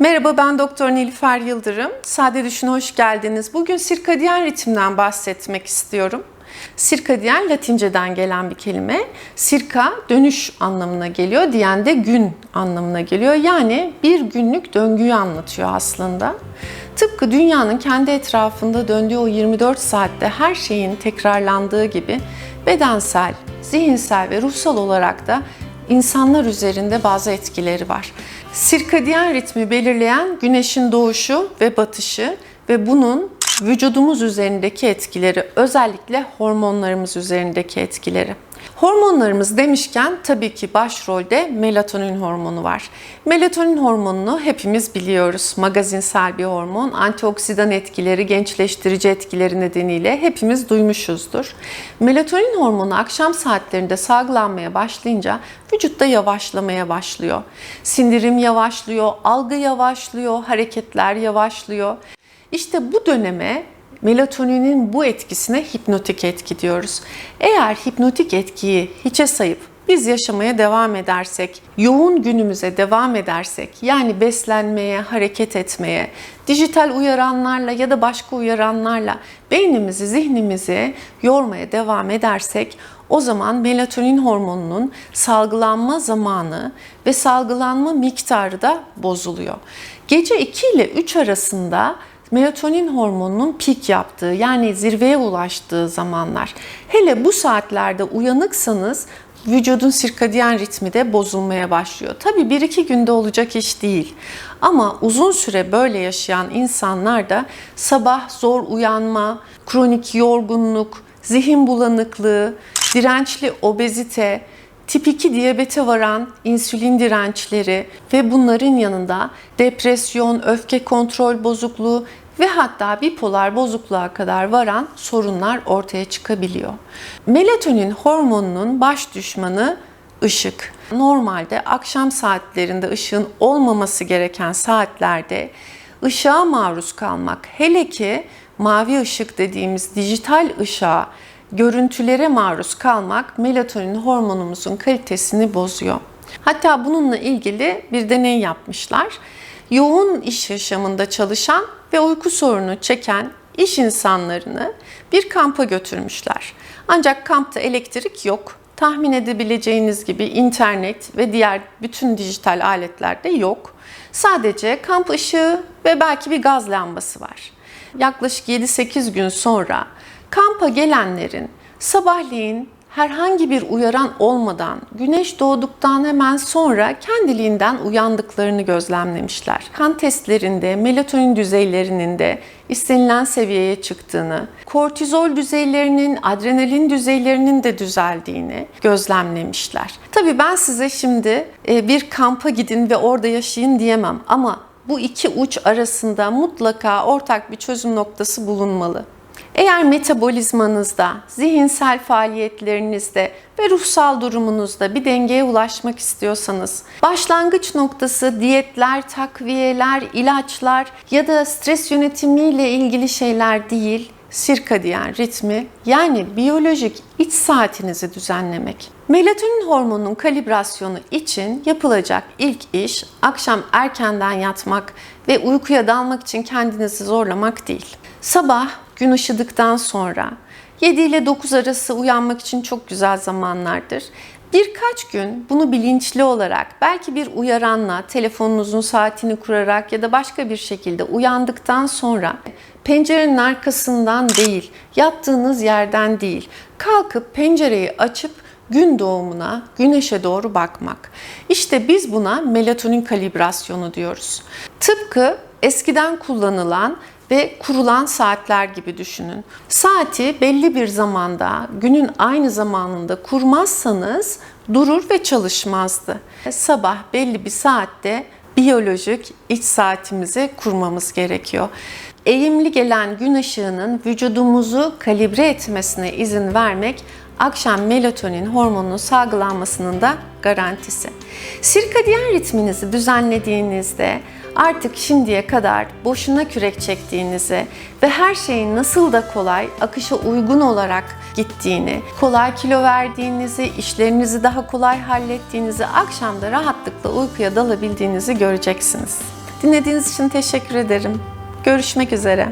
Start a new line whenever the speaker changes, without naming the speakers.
Merhaba ben Doktor Nilüfer Yıldırım. Sade Düşün'e hoş geldiniz. Bugün sirkadiyen ritimden bahsetmek istiyorum. Sirkadiyen Latinceden gelen bir kelime. Sirka dönüş anlamına geliyor. Diyen de gün anlamına geliyor. Yani bir günlük döngüyü anlatıyor aslında. Tıpkı dünyanın kendi etrafında döndüğü o 24 saatte her şeyin tekrarlandığı gibi bedensel, zihinsel ve ruhsal olarak da insanlar üzerinde bazı etkileri var. Sirkadiyen ritmi belirleyen güneşin doğuşu ve batışı ve bunun vücudumuz üzerindeki etkileri, özellikle hormonlarımız üzerindeki etkileri. Hormonlarımız demişken tabii ki başrolde melatonin hormonu var. Melatonin hormonunu hepimiz biliyoruz. Magazinsel bir hormon. Antioksidan etkileri, gençleştirici etkileri nedeniyle hepimiz duymuşuzdur. Melatonin hormonu akşam saatlerinde salgılanmaya başlayınca vücutta yavaşlamaya başlıyor. Sindirim yavaşlıyor, algı yavaşlıyor, hareketler yavaşlıyor. İşte bu döneme melatoninin bu etkisine hipnotik etki diyoruz. Eğer hipnotik etkiyi hiçe sayıp biz yaşamaya devam edersek, yoğun günümüze devam edersek, yani beslenmeye, hareket etmeye, dijital uyaranlarla ya da başka uyaranlarla beynimizi, zihnimizi yormaya devam edersek o zaman melatonin hormonunun salgılanma zamanı ve salgılanma miktarı da bozuluyor. Gece 2 ile 3 arasında melatonin hormonunun pik yaptığı yani zirveye ulaştığı zamanlar. Hele bu saatlerde uyanıksanız vücudun sirkadiyen ritmi de bozulmaya başlıyor. Tabii 1-2 günde olacak iş değil. Ama uzun süre böyle yaşayan insanlar da sabah zor uyanma, kronik yorgunluk, zihin bulanıklığı, dirençli obezite, tip 2 diyabete varan insülin dirençleri ve bunların yanında depresyon, öfke kontrol bozukluğu ve hatta bipolar bozukluğa kadar varan sorunlar ortaya çıkabiliyor. Melatonin hormonunun baş düşmanı ışık. Normalde akşam saatlerinde ışığın olmaması gereken saatlerde ışığa maruz kalmak, hele ki mavi ışık dediğimiz dijital ışığa, görüntülere maruz kalmak melatonin hormonumuzun kalitesini bozuyor. Hatta bununla ilgili bir deney yapmışlar. Yoğun iş yaşamında çalışan ve uyku sorunu çeken iş insanlarını bir kampa götürmüşler. Ancak kampta elektrik yok. Tahmin edebileceğiniz gibi internet ve diğer bütün dijital aletler de yok. Sadece kamp ışığı ve belki bir gaz lambası var. Yaklaşık 7-8 gün sonra kampa gelenlerin sabahleyin herhangi bir uyaran olmadan güneş doğduktan hemen sonra kendiliğinden uyandıklarını gözlemlemişler. Kan testlerinde melatonin düzeylerinin de istenilen seviyeye çıktığını, kortizol düzeylerinin, adrenalin düzeylerinin de düzeldiğini gözlemlemişler. Tabii ben size şimdi e, bir kampa gidin ve orada yaşayın diyemem ama bu iki uç arasında mutlaka ortak bir çözüm noktası bulunmalı. Eğer metabolizmanızda, zihinsel faaliyetlerinizde ve ruhsal durumunuzda bir dengeye ulaşmak istiyorsanız, başlangıç noktası diyetler, takviyeler, ilaçlar ya da stres yönetimiyle ilgili şeyler değil, sirkadiyen ritmi yani biyolojik iç saatinizi düzenlemek. Melatonin hormonunun kalibrasyonu için yapılacak ilk iş akşam erkenden yatmak ve uykuya dalmak için kendinizi zorlamak değil. Sabah gün ışıdıktan sonra 7 ile 9 arası uyanmak için çok güzel zamanlardır. Birkaç gün bunu bilinçli olarak belki bir uyaranla telefonunuzun saatini kurarak ya da başka bir şekilde uyandıktan sonra pencerenin arkasından değil, yattığınız yerden değil, kalkıp pencereyi açıp gün doğumuna, güneşe doğru bakmak. İşte biz buna melatonin kalibrasyonu diyoruz. Tıpkı eskiden kullanılan ve kurulan saatler gibi düşünün. Saati belli bir zamanda, günün aynı zamanında kurmazsanız durur ve çalışmazdı. Sabah belli bir saatte biyolojik iç saatimizi kurmamız gerekiyor. Eğimli gelen gün ışığının vücudumuzu kalibre etmesine izin vermek akşam melatonin hormonunun salgılanmasının da garantisi. Sirkadiyen ritminizi düzenlediğinizde artık şimdiye kadar boşuna kürek çektiğinizi ve her şeyin nasıl da kolay, akışa uygun olarak gittiğini, kolay kilo verdiğinizi, işlerinizi daha kolay hallettiğinizi, akşamda rahatlıkla uykuya dalabildiğinizi göreceksiniz. Dinlediğiniz için teşekkür ederim. Görüşmek üzere.